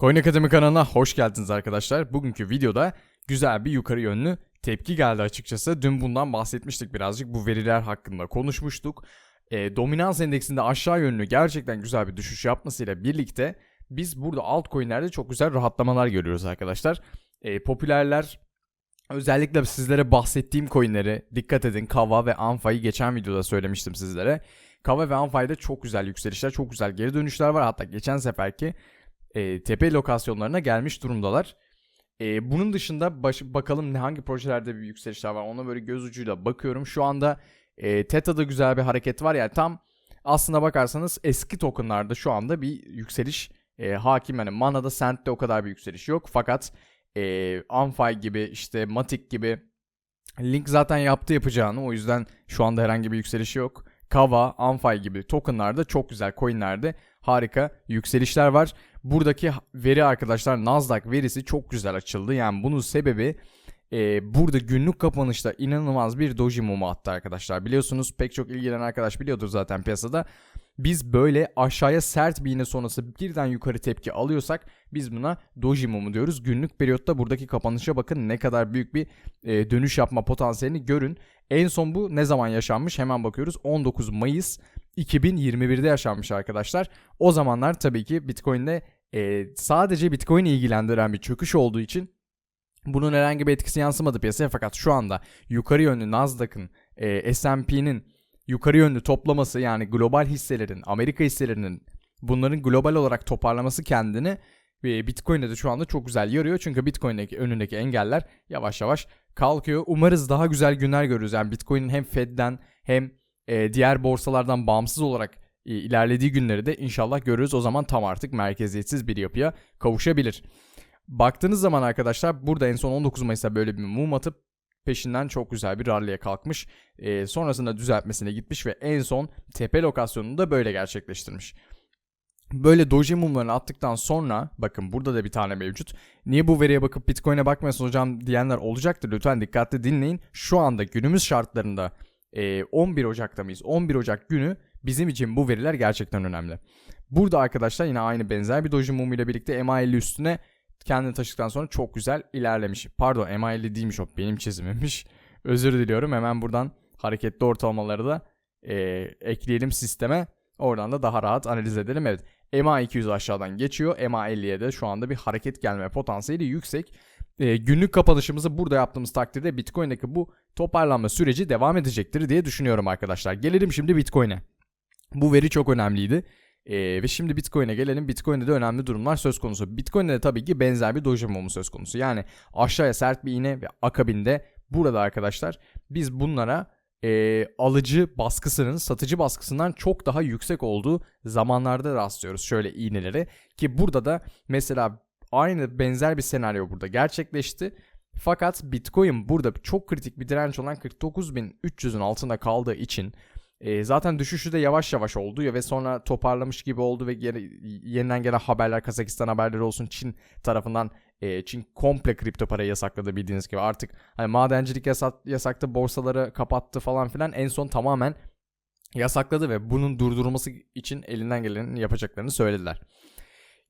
Coin Akademi kanalına hoş geldiniz arkadaşlar. Bugünkü videoda güzel bir yukarı yönlü tepki geldi açıkçası. Dün bundan bahsetmiştik birazcık. Bu veriler hakkında konuşmuştuk. E, dominans endeksinde aşağı yönlü gerçekten güzel bir düşüş yapmasıyla birlikte biz burada altcoin'lerde çok güzel rahatlamalar görüyoruz arkadaşlar. E, popülerler özellikle sizlere bahsettiğim coin'lere dikkat edin. Kava ve Anfa'yı geçen videoda söylemiştim sizlere. Kava ve Anfa'da çok güzel yükselişler, çok güzel geri dönüşler var. Hatta geçen seferki e, tepe lokasyonlarına gelmiş durumdalar. E, bunun dışında baş, bakalım ne hangi projelerde bir yükselişler var ona böyle göz ucuyla bakıyorum. Şu anda e, Teta'da güzel bir hareket var yani tam aslına bakarsanız eski tokenlarda şu anda bir yükseliş e, hakim. Yani Mana'da Sent'te o kadar bir yükseliş yok fakat e, Amfi gibi işte Matic gibi Link zaten yaptı yapacağını o yüzden şu anda herhangi bir yükseliş yok. Kava, Amfi gibi tokenlarda çok güzel coinlerde harika yükselişler var. Buradaki veri arkadaşlar Nasdaq verisi çok güzel açıldı. Yani bunun sebebi e, burada günlük kapanışta inanılmaz bir doji mumu attı arkadaşlar. Biliyorsunuz pek çok ilgilenen arkadaş biliyordur zaten piyasada. Biz böyle aşağıya sert bir iğne sonrası birden yukarı tepki alıyorsak biz buna doji mumu diyoruz. Günlük periyotta buradaki kapanışa bakın ne kadar büyük bir e, dönüş yapma potansiyelini görün. En son bu ne zaman yaşanmış hemen bakıyoruz. 19 Mayıs 2021'de yaşanmış arkadaşlar. O zamanlar tabii ki Bitcoin'de e, sadece Bitcoin'i ilgilendiren bir çöküş olduğu için bunun herhangi bir etkisi yansımadı piyasaya fakat şu anda yukarı yönlü Nasdaq'ın, e, S&P'nin yukarı yönlü toplaması yani global hisselerin, Amerika hisselerinin bunların global olarak toparlaması kendini ve Bitcoin'de de şu anda çok güzel yarıyor. Çünkü Bitcoin'deki önündeki engeller yavaş yavaş kalkıyor. Umarız daha güzel günler görürüz. Yani Bitcoin'in hem Fed'den hem e, diğer borsalardan bağımsız olarak e, ilerlediği günleri de inşallah görürüz. O zaman tam artık merkeziyetsiz bir yapıya kavuşabilir. Baktığınız zaman arkadaşlar burada en son 19 Mayıs'ta böyle bir mum atıp peşinden çok güzel bir rally'e kalkmış. E, sonrasında düzeltmesine gitmiş ve en son tepe lokasyonunu da böyle gerçekleştirmiş. Böyle doji mumlarını attıktan sonra bakın burada da bir tane mevcut. Niye bu veriye bakıp Bitcoin'e bakmıyorsun hocam diyenler olacaktır. Lütfen dikkatli dinleyin. Şu anda günümüz şartlarında 11 Ocak'ta mıyız? 11 Ocak günü bizim için bu veriler gerçekten önemli. Burada arkadaşlar yine aynı benzer bir doji mumu ile birlikte MA50 üstüne kendini taşıdıktan sonra çok güzel ilerlemiş. Pardon MA50 değilmiş o benim çizimimmiş. Özür diliyorum hemen buradan hareketli ortalamaları da e, ekleyelim sisteme. Oradan da daha rahat analiz edelim. Evet MA200 aşağıdan geçiyor. MA50'ye de şu anda bir hareket gelme potansiyeli yüksek. E, günlük kapanışımızı burada yaptığımız takdirde Bitcoin'deki bu toparlanma süreci devam edecektir diye düşünüyorum arkadaşlar. Gelelim şimdi Bitcoin'e. Bu veri çok önemliydi. Ee, ve şimdi Bitcoin'e gelelim. Bitcoin'de de önemli durumlar söz konusu. Bitcoin'de de tabii ki benzer bir doji mumu söz konusu. Yani aşağıya sert bir iğne ve akabinde burada arkadaşlar biz bunlara e, alıcı baskısının satıcı baskısından çok daha yüksek olduğu zamanlarda rastlıyoruz şöyle iğneleri. Ki burada da mesela aynı benzer bir senaryo burada gerçekleşti. Fakat Bitcoin burada çok kritik bir direnç olan 49.300'ün altında kaldığı için e, zaten düşüşü de yavaş yavaş oldu ya ve sonra toparlamış gibi oldu ve geri, yeniden gelen haberler Kazakistan haberleri olsun Çin tarafından e, Çin komple kripto parayı yasakladı bildiğiniz gibi artık hani madencilik yasak, yasaktı borsaları kapattı falan filan en son tamamen yasakladı ve bunun durdurulması için elinden geleni yapacaklarını söylediler.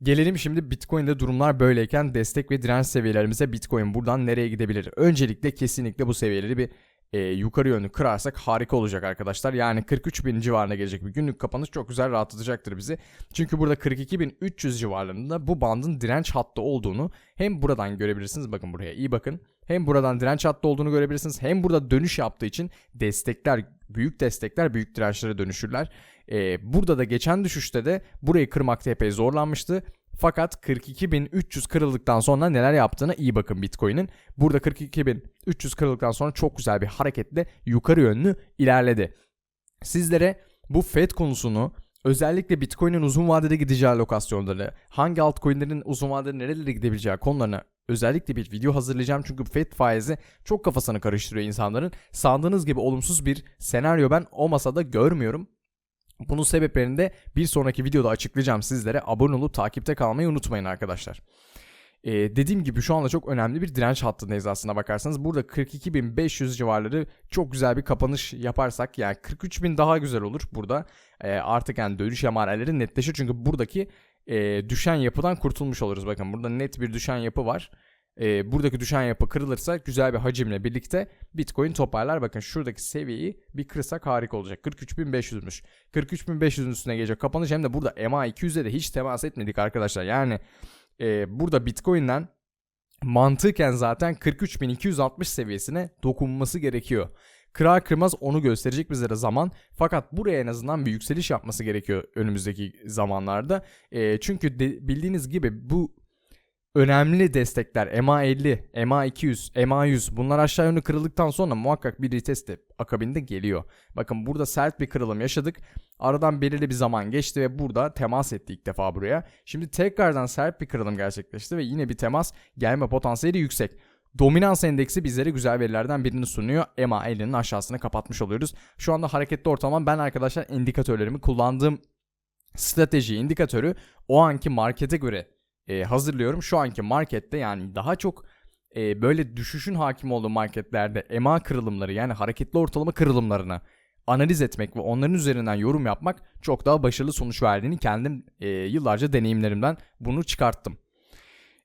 Gelelim şimdi Bitcoin'de durumlar böyleyken destek ve direnç seviyelerimize Bitcoin buradan nereye gidebilir? Öncelikle kesinlikle bu seviyeleri bir e, yukarı yönlü kırarsak harika olacak arkadaşlar. Yani 43 bin civarına gelecek bir günlük kapanış çok güzel rahatlatacaktır bizi. Çünkü burada 42.300 civarlarında bu bandın direnç hattı olduğunu hem buradan görebilirsiniz. Bakın buraya iyi bakın. Hem buradan direnç hattı olduğunu görebilirsiniz. Hem burada dönüş yaptığı için destekler, büyük destekler büyük dirençlere dönüşürler. Ee, burada da geçen düşüşte de burayı kırmakta epey zorlanmıştı. Fakat 42.300 kırıldıktan sonra neler yaptığına iyi bakın Bitcoin'in. Burada 42.300 kırıldıktan sonra çok güzel bir hareketle yukarı yönlü ilerledi. Sizlere bu FED konusunu özellikle Bitcoin'in uzun vadede gideceği lokasyonları, hangi altcoin'lerin uzun vadede nerelere gidebileceği konularına özellikle bir video hazırlayacağım. Çünkü FED faizi çok kafasını karıştırıyor insanların. Sandığınız gibi olumsuz bir senaryo ben o masada görmüyorum. Bunun sebeplerini de bir sonraki videoda açıklayacağım sizlere. Abone olup takipte kalmayı unutmayın arkadaşlar. Ee, dediğim gibi şu anda çok önemli bir direnç hattındayız aslında bakarsanız. Burada 42.500 civarları çok güzel bir kapanış yaparsak yani 43.000 daha güzel olur burada. Ee, artık yani dönüş emareleri netleşir çünkü buradaki e, düşen yapıdan kurtulmuş oluruz. Bakın burada net bir düşen yapı var. E, buradaki düşen yapı kırılırsa güzel bir hacimle birlikte Bitcoin toparlar. Bakın şuradaki seviyeyi bir kırsak harika olacak. 43.500'müş. 43.500'ün üstüne gelecek kapanış hem de burada MA200'e de hiç temas etmedik arkadaşlar. Yani e, burada Bitcoin'den mantıken zaten 43.260 seviyesine dokunması gerekiyor. Kırar kırmaz onu gösterecek bizlere zaman. Fakat buraya en azından bir yükseliş yapması gerekiyor önümüzdeki zamanlarda. E, çünkü de, bildiğiniz gibi bu önemli destekler MA50, MA200, MA100 bunlar aşağı yönlü kırıldıktan sonra muhakkak bir retest de akabinde geliyor. Bakın burada sert bir kırılım yaşadık. Aradan belirli bir zaman geçti ve burada temas etti ilk defa buraya. Şimdi tekrardan sert bir kırılım gerçekleşti ve yine bir temas gelme potansiyeli yüksek. Dominans endeksi bizlere güzel verilerden birini sunuyor. MA50'nin aşağısını kapatmış oluyoruz. Şu anda hareketli ortalama ben arkadaşlar indikatörlerimi kullandığım strateji indikatörü o anki markete göre e, hazırlıyorum. Şu anki markette yani daha çok e, böyle düşüşün hakim olduğu marketlerde EMA kırılımları yani hareketli ortalama kırılımlarını analiz etmek ve onların üzerinden yorum yapmak çok daha başarılı sonuç verdiğini kendim e, yıllarca deneyimlerimden bunu çıkarttım.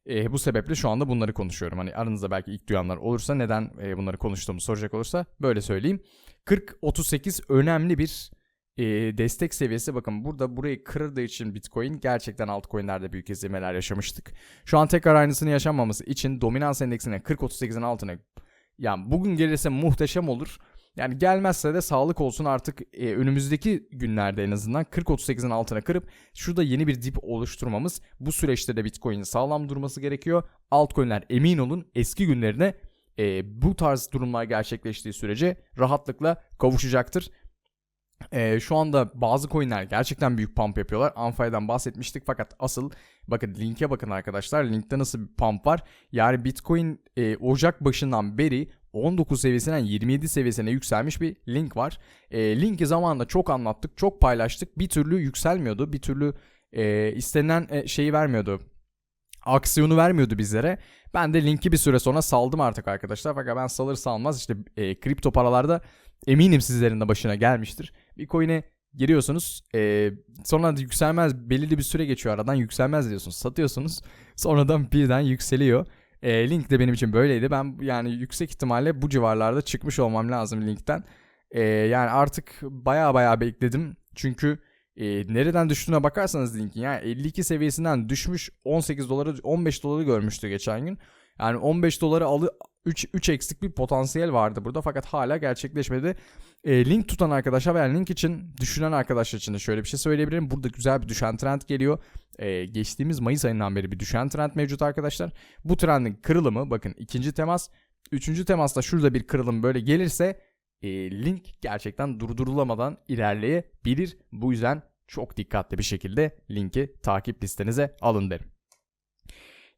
E, bu sebeple şu anda bunları konuşuyorum. Hani aranızda belki ilk duyanlar olursa neden e, bunları konuştuğumu soracak olursa böyle söyleyeyim. 40-38 önemli bir e, destek seviyesi bakın burada burayı kırdığı için Bitcoin gerçekten altcoin'lerde büyük ezilmeler yaşamıştık. Şu an tekrar aynısını yaşanmaması için dominans endeksine 40-38'in altına yani bugün gelirse muhteşem olur. Yani gelmezse de sağlık olsun artık e, önümüzdeki günlerde en azından 40-38'in altına kırıp şurada yeni bir dip oluşturmamız bu süreçte de Bitcoin'in sağlam durması gerekiyor. Altcoin'ler emin olun eski günlerine e, bu tarz durumlar gerçekleştiği sürece rahatlıkla kavuşacaktır. Ee, şu anda bazı coinler gerçekten büyük pump yapıyorlar. Anfay'dan bahsetmiştik fakat asıl bakın linke bakın arkadaşlar. Linkte nasıl bir pump var? Yani Bitcoin e, Ocak başından beri 19 seviyesinden 27 seviyesine yükselmiş bir link var. E, linki zamanında çok anlattık, çok paylaştık. Bir türlü yükselmiyordu. Bir türlü e, istenilen e, şeyi vermiyordu. Aksiyonu vermiyordu bizlere. Ben de linki bir süre sonra saldım artık arkadaşlar. Fakat ben salır salmaz işte e, kripto paralarda eminim sizlerin de başına gelmiştir. Bir coin'e giriyorsunuz. E, sonra yükselmez belirli bir süre geçiyor aradan yükselmez diyorsunuz. Satıyorsunuz. Sonradan birden yükseliyor. E, link de benim için böyleydi. Ben yani yüksek ihtimalle bu civarlarda çıkmış olmam lazım linkten. E, yani artık baya baya bekledim. Çünkü e, nereden düştüğüne bakarsanız linkin yani 52 seviyesinden düşmüş 18 doları 15 doları görmüştü geçen gün. Yani 15 doları alı 3, 3 eksik bir potansiyel vardı burada fakat hala gerçekleşmedi. E, link tutan arkadaşlar veya link için düşünen arkadaşlar için de şöyle bir şey söyleyebilirim. Burada güzel bir düşen trend geliyor. E, geçtiğimiz Mayıs ayından beri bir düşen trend mevcut arkadaşlar. Bu trendin kırılımı bakın ikinci temas. Üçüncü temasta şurada bir kırılım böyle gelirse e, link gerçekten durdurulamadan ilerleyebilir. Bu yüzden çok dikkatli bir şekilde linki takip listenize alın derim.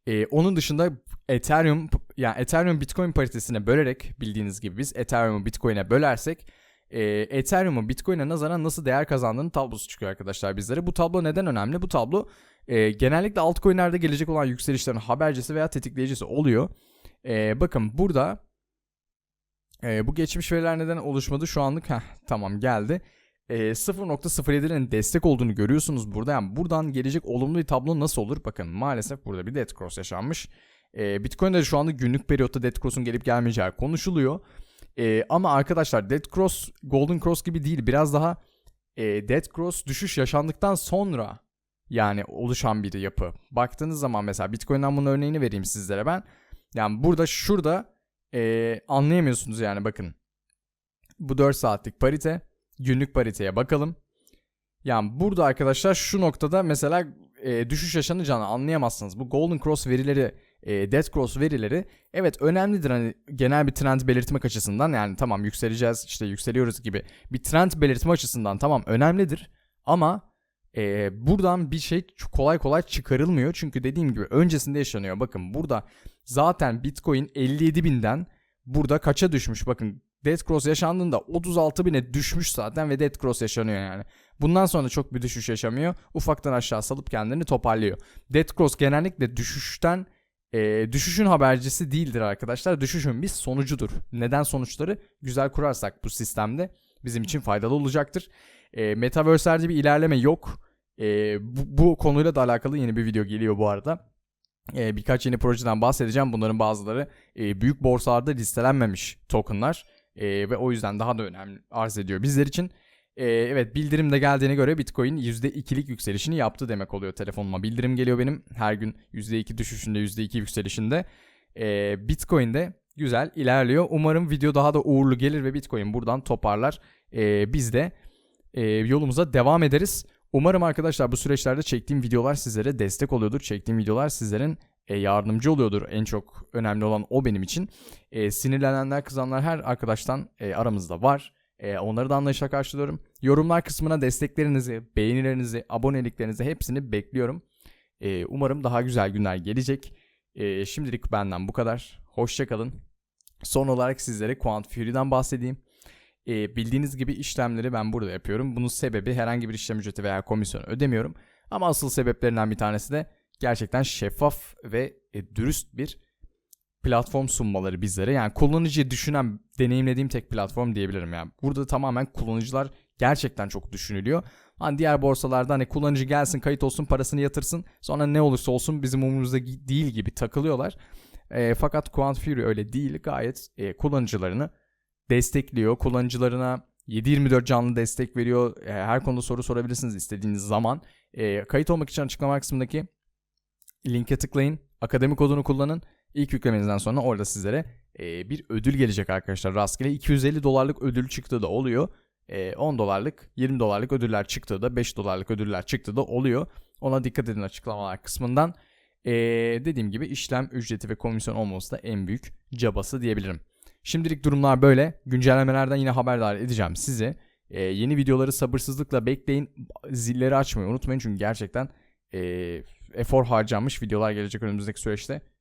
Ee, onun dışında Ethereum yani Ethereum Bitcoin paritesine bölerek bildiğiniz gibi biz Ethereum'u Bitcoin'e bölersek e, Ethereum'un Bitcoin'e nazaran nasıl değer kazandığının tablosu çıkıyor arkadaşlar bizlere. Bu tablo neden önemli? Bu tablo e, genellikle altcoin'lerde gelecek olan yükselişlerin habercisi veya tetikleyicisi oluyor. E, bakın burada e, bu geçmiş veriler neden oluşmadı şu anlık? Heh, tamam geldi e, 0.07'nin destek olduğunu görüyorsunuz burada. Yani buradan gelecek olumlu bir tablo nasıl olur? Bakın maalesef burada bir dead cross yaşanmış. E, Bitcoin'de şu anda günlük periyotta dead cross'un gelip gelmeyeceği konuşuluyor. E, ama arkadaşlar dead cross golden cross gibi değil. Biraz daha e, dead cross düşüş yaşandıktan sonra yani oluşan bir yapı. Baktığınız zaman mesela Bitcoin'den bunun örneğini vereyim sizlere ben. Yani burada şurada e, anlayamıyorsunuz yani bakın. Bu 4 saatlik parite günlük pariteye bakalım. Yani burada arkadaşlar şu noktada mesela e, düşüş yaşanacağını anlayamazsınız. Bu Golden Cross verileri, e, Dead Cross verileri evet önemlidir hani genel bir trend belirtmek açısından. Yani tamam yükseleceğiz işte yükseliyoruz gibi bir trend belirtme açısından tamam önemlidir. Ama e, buradan bir şey kolay kolay çıkarılmıyor. Çünkü dediğim gibi öncesinde yaşanıyor. Bakın burada zaten Bitcoin 57 binden burada kaça düşmüş? Bakın Dead Cross yaşandığında 36 bine düşmüş zaten ve Dead Cross yaşanıyor yani. Bundan sonra çok bir düşüş yaşamıyor. Ufaktan aşağı salıp kendini toparlıyor. Dead Cross genellikle düşüşten e, düşüşün habercisi değildir arkadaşlar. Düşüşün bir sonucudur. Neden sonuçları güzel kurarsak bu sistemde bizim için faydalı olacaktır. E, Metaverse'lerde bir ilerleme yok. E, bu, bu konuyla da alakalı yeni bir video geliyor bu arada. E, birkaç yeni projeden bahsedeceğim. Bunların bazıları e, büyük borsalarda listelenmemiş tokenlar. E, ve o yüzden daha da önemli arz ediyor bizler için. E, evet bildirim de geldiğine göre Bitcoin %2'lik yükselişini yaptı demek oluyor telefonuma. Bildirim geliyor benim her gün %2 düşüşünde %2 yükselişinde. E, Bitcoin de güzel ilerliyor. Umarım video daha da uğurlu gelir ve Bitcoin buradan toparlar. E, biz de e, yolumuza devam ederiz. Umarım arkadaşlar bu süreçlerde çektiğim videolar sizlere destek oluyordur. Çektiğim videolar sizlerin e, yardımcı oluyordur. En çok önemli olan o benim için. E, sinirlenenler, kızanlar her arkadaştan e, aramızda var. E, onları da anlayışla karşılıyorum. Yorumlar kısmına desteklerinizi, beğenilerinizi, aboneliklerinizi hepsini bekliyorum. E, umarım daha güzel günler gelecek. E, şimdilik benden bu kadar. Hoşçakalın. Son olarak sizlere Quant Fury'den bahsedeyim. E, bildiğiniz gibi işlemleri ben burada yapıyorum. Bunun sebebi herhangi bir işlem ücreti veya komisyon ödemiyorum. Ama asıl sebeplerinden bir tanesi de gerçekten şeffaf ve e, dürüst bir platform sunmaları bizlere. Yani kullanıcıyı düşünen, deneyimlediğim tek platform diyebilirim yani. Burada tamamen kullanıcılar gerçekten çok düşünülüyor. Hani diğer borsalarda hani kullanıcı gelsin, kayıt olsun, parasını yatırsın. Sonra ne olursa olsun bizim umurumuzda değil gibi takılıyorlar. E, fakat Quant Fury öyle değil. Gayet e, kullanıcılarını destekliyor. Kullanıcılarına 7-24 canlı destek veriyor. E, her konuda soru sorabilirsiniz istediğiniz zaman. E, kayıt olmak için açıklama kısmındaki linke tıklayın. Akademi kodunu kullanın. İlk yüklemenizden sonra orada sizlere e, bir ödül gelecek arkadaşlar. Rastgele 250 dolarlık ödül çıktığı da oluyor. E, 10 dolarlık, 20 dolarlık ödüller çıktığı da 5 dolarlık ödüller çıktığı da oluyor. Ona dikkat edin açıklamalar kısmından. E, dediğim gibi işlem ücreti ve komisyon olması da en büyük cabası diyebilirim. Şimdilik durumlar böyle. Güncellemelerden yine haberdar edeceğim sizi. E, yeni videoları sabırsızlıkla bekleyin. Zilleri açmayı unutmayın çünkü gerçekten e, efor harcanmış videolar gelecek önümüzdeki süreçte.